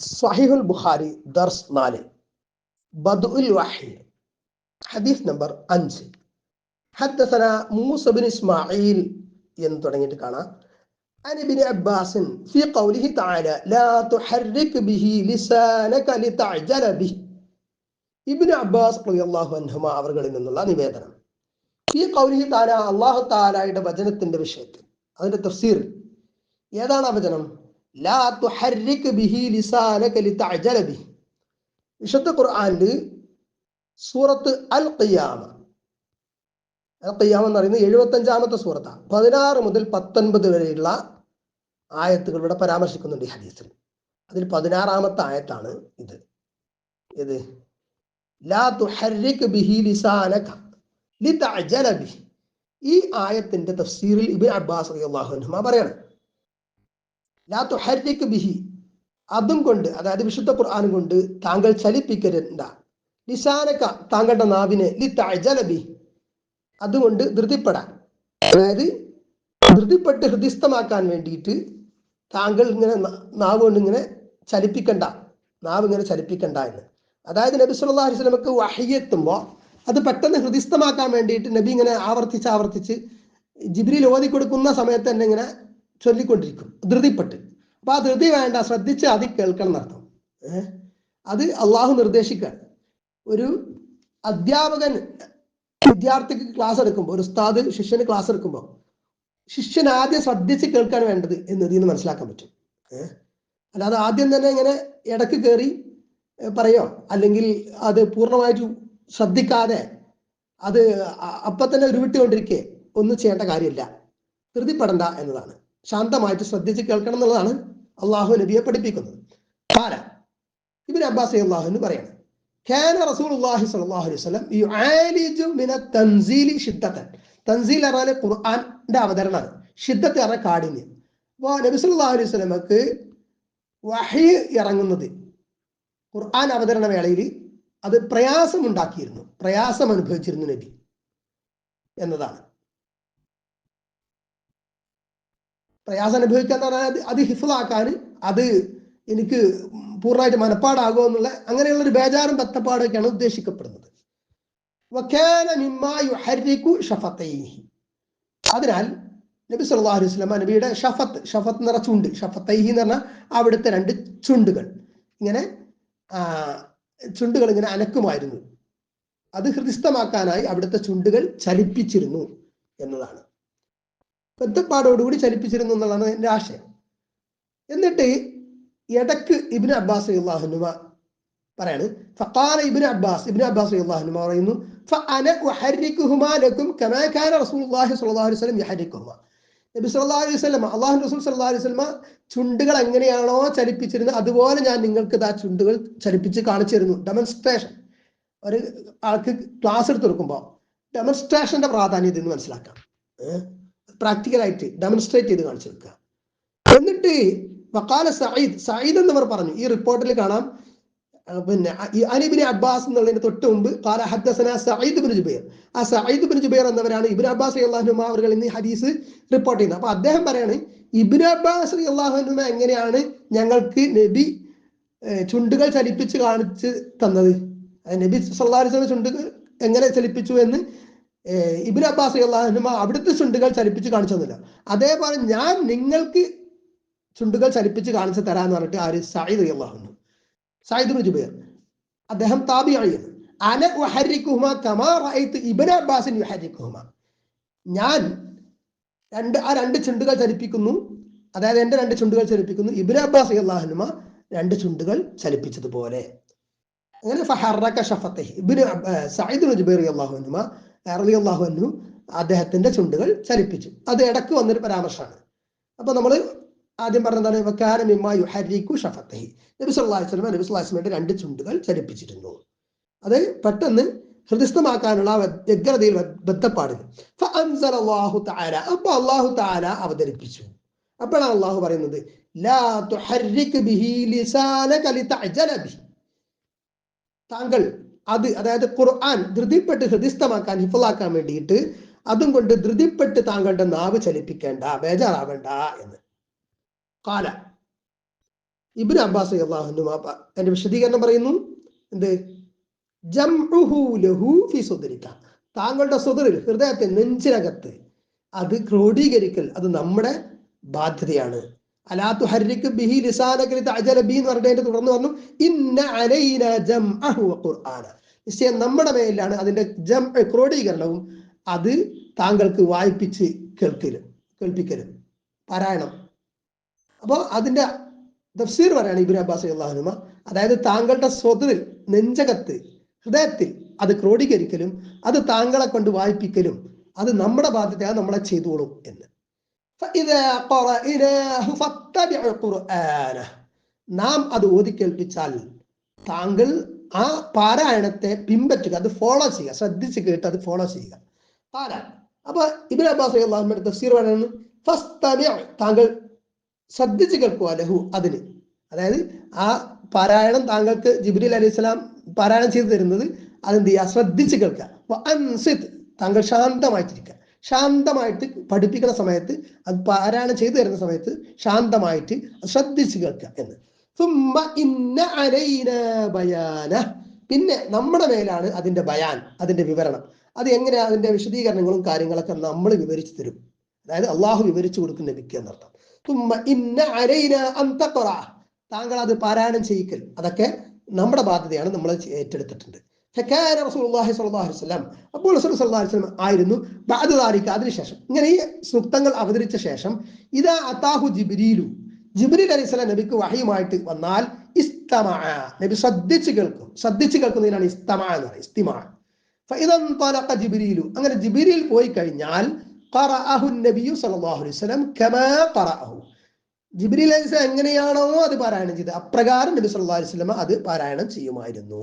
സഹിഹുൽ ബുഖാരി ദർസ് നാല്. ബദുൽ വഹി. ഹദീസ് നമ്പർ അഞ്ച്. ഹദ്ദസന മൂസബിൻ ഇസ്മായിൽ എന്ന് തുടങ്ങിയിട്ട് കാണാം. عن ابن عباس في قوله تعالى لا تحرك به لسانك لتعجل به ഇബിന് അബ്ബാസ് അള്ളാഹു അൻഹുമ അവർകളിൽ നിന്നുള്ള നിവേദനം. ഈ കൗലിഹി താല അള്ളാഹു താലായുടെ വചനത്തിന്റെ വിഷയത്തിൽ അതിന്റെ തഫ്സീർ. ഏതാണ് ആ വചനം? വിശുദ്ധ ഖുർആനിൽ സൂറത്ത് അൽ ഖിയാമ അൽ ഖിയാമ എന്ന് പറയുന്നത് എഴുപത്തി അഞ്ചാമത്തെ സൂറത്താണ്. പതിനാറ് മുതൽ പത്തൊൻപത് വരെയുള്ള ആയത്തുകൾ ഇവിടെ പരാമർശിക്കുന്നുണ്ട് ഈ ഹദീസിൽ. അതിൽ പതിനാറാമത്തെ ആയത്താണ് ഇത്. ഇത് ലാ ബിഹി ലിസാനക ലിതഅജല ഈ ആയത്തിന്റെ തഫ്സീറിൽ ഇബ്നു അബ്ബാസ് റളിയല്ലാഹു അൻഹുമ പറയാണ്. ലാ തുഹർരിക് ബിഹി. അതും കൊണ്ട് അതായത് വിശുദ്ധ ഖുർആൻ കൊണ്ട് താങ്കൾ ചലിപ്പിക്കരുത്. നിസാനക്ക താങ്കളുടെ നാവിനെ ലി അതുകൊണ്ട് ധൃതിപ്പെടാൻ. അതായത് ധൃതിപ്പെട്ട് ഹൃദിസ്ഥമാക്കാൻ വേണ്ടിയിട്ട് താങ്കൾ ഇങ്ങനെ നാവ് കൊണ്ട് ഇങ്ങനെ ചലിപ്പിക്കണ്ട. നാവ് ഇങ്ങനെ ചലിപ്പിക്കണ്ട എന്ന്. അതായത് നബി സല്ലല്ലാഹു അലൈഹി വസല്ലമക്ക് വഹയ്യെത്തുമ്പോൾ അത് പെട്ടെന്ന് ഹൃദിസ്ഥമാക്കാൻ വേണ്ടിയിട്ട് നബി ഇങ്ങനെ ആവർത്തിച്ച് ആവർത്തിച്ച് ജിബ്രീൽ ഓതി കൊടുക്കുന്ന സമയത്ത് തന്നെ ഇങ്ങനെ ചൊല്ലിക്കൊണ്ടിരിക്കും. ധൃതിപ്പെട്ട്. അപ്പൊ ആ ധൃതി വേണ്ട ശ്രദ്ധിച്ച് അത് കേൾക്കണം എന്നർത്ഥം. ഏഹ് അത് അള്ളാഹു നിർദ്ദേശിക്കാൻ ഒരു അധ്യാപകൻ വിദ്യാർത്ഥിക്ക് ക്ലാസ് എടുക്കുമ്പോൾ ഒരു ഉസ്താദ് ശിഷ്യന് ക്ലാസ് എടുക്കുമ്പോൾ ശിഷ്യൻ ആദ്യം ശ്രദ്ധിച്ച് കേൾക്കാൻ വേണ്ടത് എന്ന് ഇതിന് മനസ്സിലാക്കാൻ പറ്റും. ഏഹ് അല്ലാതെ ആദ്യം തന്നെ ഇങ്ങനെ ഇടയ്ക്ക് കയറി പറയോ? അല്ലെങ്കിൽ അത് പൂർണമായിട്ട് ശ്രദ്ധിക്കാതെ അത് അപ്പൊ തന്നെ ഉരുവിട്ടുകൊണ്ടിരിക്കെ ഒന്നും ചെയ്യേണ്ട കാര്യമില്ല. ധൃതിപ്പെടണ്ട എന്നതാണ്. ശാന്തമായിട്ട് ശ്രദ്ധിച്ച് കേൾക്കണം എന്നുള്ളതാണ് അള്ളാഹു നബിയെ പഠിപ്പിക്കുന്നത് കാല ഇബിൻ അബ്ബാസ് അള്ളാഹുന്ന് പറയണം كان رسول الله صلى الله عليه وسلم يعالج من التنزيل شدة തൻസീൽ പറഞ്ഞാൽ ഖുർആന്റെ അവതരണമാണ് ഷിദ്ദത്ത് പറഞ്ഞ കാഠിന്യം അപ്പോൾ നബി സല്ലല്ലാഹു അലൈഹി വസല്ലമക്ക് വഹി ഇറങ്ങുന്നത് ഖുർആൻ അവതരണ വേളയിൽ അത് പ്രയാസമുണ്ടാക്കിയിരുന്നു പ്രയാസം അനുഭവിച്ചിരുന്നു നബി എന്നതാണ് പ്രയാസം അനുഭവിക്കുക എന്ന് പറഞ്ഞാൽ അത് ഹിഫാക്കാൻ അത് എനിക്ക് പൂർണമായിട്ട് മനപ്പാടാകുമോ എന്നുള്ള അങ്ങനെയുള്ള ഒരു ബേജാറും ബത്തപ്പാടൊക്കെയാണ് ഉദ്ദേശിക്കപ്പെടുന്നത്. അതിനാൽ നബി സല്ലല്ലാഹു അലൈഹി വസല്ലം നബിയുടെ ഷഫത്ത് ഷഫത്ത് പറഞ്ഞ ചുണ്ട്. ഷഫത്തൈഹി എന്ന് പറഞ്ഞാൽ അവിടുത്തെ രണ്ട് ചുണ്ടുകൾ. ഇങ്ങനെ ചുണ്ടുകൾ ഇങ്ങനെ അനക്കുമായിരുന്നു. അത് ഹൃദിസ്ഥമാക്കാനായി അവിടുത്തെ ചുണ്ടുകൾ ചലിപ്പിച്ചിരുന്നു എന്നതാണ്. ബന്ധപ്പാടോടുകൂടി ചലിപ്പിച്ചിരുന്നു എന്നുള്ളതാണ് എന്റെ ആശയം. എന്നിട്ട് ഇടയ്ക്ക് ഇബ്നു അബ്ബാസ് അള്ളാഹുനുമ പറയാണ് ഫഖാല ഇബ്നു അബ്ബാസ് ഇബ്നു അബ്ബാസ് അള്ളാഹുനുമ പറയുന്നു നബി അലൈഹി വസല്ലം റസൂൽ അലൈഹി വസല്ലം ചുണ്ടുകൾ എങ്ങനെയാണോ ചലിപ്പിച്ചിരുന്നത് അതുപോലെ ഞാൻ നിങ്ങൾക്ക് ആ ചുണ്ടുകൾ ചലിപ്പിച്ച് കാണിച്ചിരുന്നു. ഡെമോൺസ്ട്രേഷൻ ഒരു ആൾക്ക് ക്ലാസ് എടുത്തു കൊടുക്കുമ്പോൾ ഡെമോൺസ്ട്രേഷന്റെ പ്രാധാന്യം എന്ന് മനസ്സിലാക്കാം. പ്രാക്ടിക്കലായിട്ട് ഡെമോൺസ്ട്രേറ്റ് ചെയ്ത് കാണിച്ചു കൊടുക്കുക. എന്നിട്ട് വക്കാല സയ്യിദ് സയ്യിദ് എന്നവർ പറഞ്ഞു ഈ റിപ്പോർട്ടിൽ കാണാം പിന്നെ അനിബിന് അബ്ബാസ് എന്നുള്ളതിന് തൊട്ട് മുമ്പ് കാല ഹദ്സന സയ്യിദ് ബിൻ ജുബൈർ. ആ സയ്യിദ് ബിൻ ജുബൈർ എന്നവരാണ് ഇബിൻ അബ്ബാസ് അള്ളാഹുനുമ അവർ ഇന്ന് ഹദീസ് റിപ്പോർട്ട് ചെയ്യുന്നത്. അപ്പൊ അദ്ദേഹം പറയാണ് ഇബിൻ അബ്ബാസ് അള്ളാഹുനുമ എങ്ങനെയാണ് ഞങ്ങൾക്ക് നബി ചുണ്ടുകൾ ചലിപ്പിച്ച് കാണിച്ച് തന്നത്? നബി വസല്ലം ചുണ്ടുകൾ എങ്ങനെ ചലിപ്പിച്ചു എന്ന് ഇബ്നു അബ്ബാസ് അള്ളാഹുനുമ അവിടുത്തെ ചുണ്ടുകൾ ചലിപ്പിച്ച് കാണിച്ചു തന്നില്ല അതേപോലെ ഞാൻ നിങ്ങൾക്ക് ചുണ്ടുകൾ ചലിപ്പിച്ച് കാണിച്ചു തരാന്ന് പറഞ്ഞിട്ട് ആര്? സായിദ് അള്ളാഹുന്നു സായിദ് ബിൻ ജുബൈർ. അദ്ദേഹം താബിയാണ് അന ഉഹരിക്കുഹുമ കമാ റഅയ്തു ഇബ്നു അബ്ബാസിൻ യുഹരിക്കുഹുമ. ഞാൻ രണ്ട് ആ രണ്ട് ചുണ്ടുകൾ ചലിപ്പിക്കുന്നു. അതായത് എന്റെ രണ്ട് ചുണ്ടുകൾ ചലിപ്പിക്കുന്നു. ഇബ്നു അബ്ബാസ് അള്ളാഹുനുമ രണ്ട് ചുണ്ടുകൾ ചലിപ്പിച്ചതുപോലെ. അങ്ങനെ ഫഹറക ഷഫത്തെ ഇബ്നു സഈദ് ബിൻ ജുബൈർ അള്ളാഹുനുമ റളിയല്ലാഹു അൻഹു അദ്ദേഹത്തിന്റെ ചുണ്ടുകൾ ചലിപ്പിച്ചു. അത് ഇടയ്ക്ക് വന്നൊരു പരാമർശമാണ്. അപ്പൊ നമ്മൾ ആദ്യം പറഞ്ഞതാണ് വക്കാന രണ്ട് ചുണ്ടുകൾ ചലിപ്പിച്ചിരുന്നു. അത് പെട്ടെന്ന് ഹൃദയസ്ഥമാക്കാനുള്ള വ്യ- വ്യഗ്രതയിൽ ബന്ധപ്പാടില്ല. അള്ളാഹു താര അപ്പൊ അള്ളാഹു താര അവതരിപ്പിച്ചു. അപ്പോഴാണ് അള്ളാഹു പറയുന്നത് താങ്കൾ അത് അതായത് ഖുർആൻ ധൃതിപ്പെട്ട് ഹൃദിസ്ഥമാക്കാൻ ഹിഫലാക്കാൻ വേണ്ടിയിട്ട് അതും കൊണ്ട് ധൃതിപ്പെട്ട് താങ്കളുടെ നാവ് ചലിപ്പിക്കേണ്ട ബേജാറാവേണ്ട എന്ന്. കാല ഇബിൻ അബ്ബാസ് അള്ളാഹുനു എന്റെ വിശദീകരണം പറയുന്നു. എന്ത്? താങ്കളുടെ സുദറിൽ ഹൃദയത്തെ നെഞ്ചിനകത്ത് അത് ക്രോഡീകരിക്കൽ അത് നമ്മുടെ ബാധ്യതയാണ്. അലാത്തു ഹരിക്ക് ബിഹി ലിസാനകലി തജല ബി എന്ന് പറഞ്ഞതിന്റെ തുടർന്ന് പറഞ്ഞു ഇന്ന അലൈന ജംഅഹു ഖുർആൻ നിശ്ചയം നമ്മുടെ മേലാണ് അതിന്റെ ജം ക്രോഡീകരണവും അത് താങ്കൾക്ക് വായിപ്പിച്ച് കേൾക്കലും കേൾപ്പിക്കലും. പാരായണം. അപ്പോൾ അതിന്റെ തഫ്സീർ പറയാണ് ഇബിൻ അബ്ബാസ് അള്ളാഹുനുമ അതായത് താങ്കളുടെ സ്വതിൽ നെഞ്ചകത്ത് ഹൃദയത്തിൽ അത് ക്രോഡീകരിക്കലും അത് താങ്കളെ കൊണ്ട് വായിപ്പിക്കലും അത് നമ്മുടെ ബാധ്യതയാണ് നമ്മളെ ചെയ്തോളും എന്ന്. നാം അത് ഓതി കേൾപ്പിച്ചാൽ താങ്കൾ ആ പാരായണത്തെ പിൻപറ്റുക അത് ഫോളോ ചെയ്യുക ശ്രദ്ധിച്ച് കേട്ട് അത് ഫോളോ ചെയ്യുക. പാര. അപ്പൊ ഇബിൻ അബ്ബാസ് അള്ളാഹുമ്മയുടെ തഫ്സീർ പറയുന്നത് ഫസ്തമിഅ താങ്കൾ ശ്രദ്ധിച്ച് കേൾക്കുക ലഹു അതിന്. അതായത് ആ പാരായണം താങ്കൾക്ക് ജിബ്രീൽ അലൈഹി സ്വലാം പാരായണം ചെയ്തു തരുന്നത് അതെന്ത് ചെയ്യുക? ശ്രദ്ധിച്ച് കേൾക്കുക. താങ്കൾ ശാന്തമായിട്ടിരിക്കുക. ശാന്തമായിട്ട് പഠിപ്പിക്കുന്ന സമയത്ത് അത് പാരായണം ചെയ്തു തരുന്ന സമയത്ത് ശാന്തമായിട്ട് ശ്രദ്ധിച്ചു കേൾക്കുക എന്ന്. ഇന്ന ബയാന. പിന്നെ നമ്മുടെ മേലാണ് അതിന്റെ ബയാൻ അതിന്റെ വിവരണം. അത് എങ്ങനെയാ അതിന്റെ വിശദീകരണങ്ങളും കാര്യങ്ങളൊക്കെ നമ്മൾ വിവരിച്ചു തരും. അതായത് അള്ളാഹു വിവരിച്ചു കൊടുക്കും നബിക്ക് എന്നർത്ഥം. തുമ്മ ഇന്ന അരയിന അൻ തഖറ താങ്കൾ അത് പാരായണം ചെയ്യിക്കൽ അതൊക്കെ നമ്മുടെ ബാധ്യതയാണ് നമ്മൾ ഏറ്റെടുത്തിട്ടുണ്ട്. ഫക്കാന റസൂലുള്ളാഹി സ്വല്ലല്ലാഹു അലൈഹി വസല്ലം അപ്പോൾ റസൂൽ സ്വല്ലല്ലാഹു അലൈഹി വസല്ലം ആയിരുന്നു ബഅദ ദാലിക അതിനുശേഷം. ഇങ്ങനെ ഈ സൂക്തങ്ങൾ അവതരിച്ച ശേഷം ഇദാ അതാഹു ജിബ്രീലു. ജിബ്രീൽ അലൈഹി സ്വലാം നബിക്ക് വഹിയുമായിട്ട് വന്നാൽ ഇസ്തമഅ നബി ശ്രദ്ധിച്ച് കേൾക്കും. ശ്രദ്ധിച്ച് കേൾക്കുന്നതിനാണ് ഇസ്തമഅ എന്ന് പറയുന്നത്. ഇസ്തിമാ. ഫഇദൻ തലഖ ജിബ്രീലു. അങ്ങനെ ജിബ്രീൽ പോയി കഴിഞ്ഞാൽ ഖറഅഹു നബിയു സല്ലല്ലാഹു അലൈഹി വസല്ലം കമാ ഖറഅഹു. ജിബ്രീൽ അലൈഹി സ്വലാം എങ്ങനെയാണോ അത് പാരായണം ചെയ്തത്. അപ്രകാരം നബി സല്ലല്ലാഹു അലൈഹി വസല്ലം അത് പാരായണം ചെയ്യുമായിരുന്നു